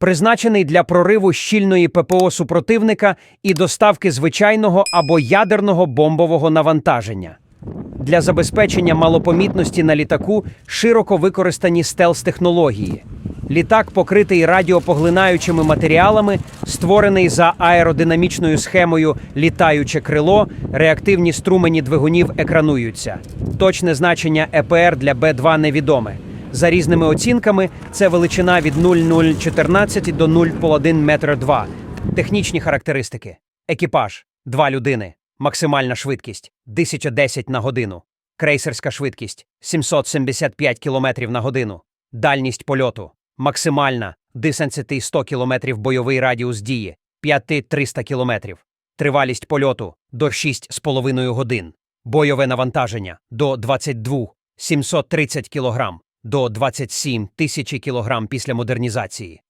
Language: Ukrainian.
призначений для прориву щільної ППО супротивника і доставки звичайного або ядерного бомбового навантаження. Для забезпечення малопомітності на літаку широко використані стелс-технології. Літак покритий радіопоглинаючими матеріалами, створений за аеродинамічною схемою літаюче крило, реактивні струмені двигунів екрануються. Точне значення ЕПР для Б-2 невідоме. За різними оцінками, це величина від 0,014 до 0,1 метр 2. Технічні характеристики. Екіпаж – 2 людини. Максимальна швидкість – 1010 на годину. Крейсерська швидкість – 775 км на годину. Дальність польоту – максимальна – 10 100 км бойовий радіус дії – 5300 км. Тривалість польоту – до 6,5 годин. Бойове навантаження – до 22 730 кг, до 27 тисячі кілограм після модернізації.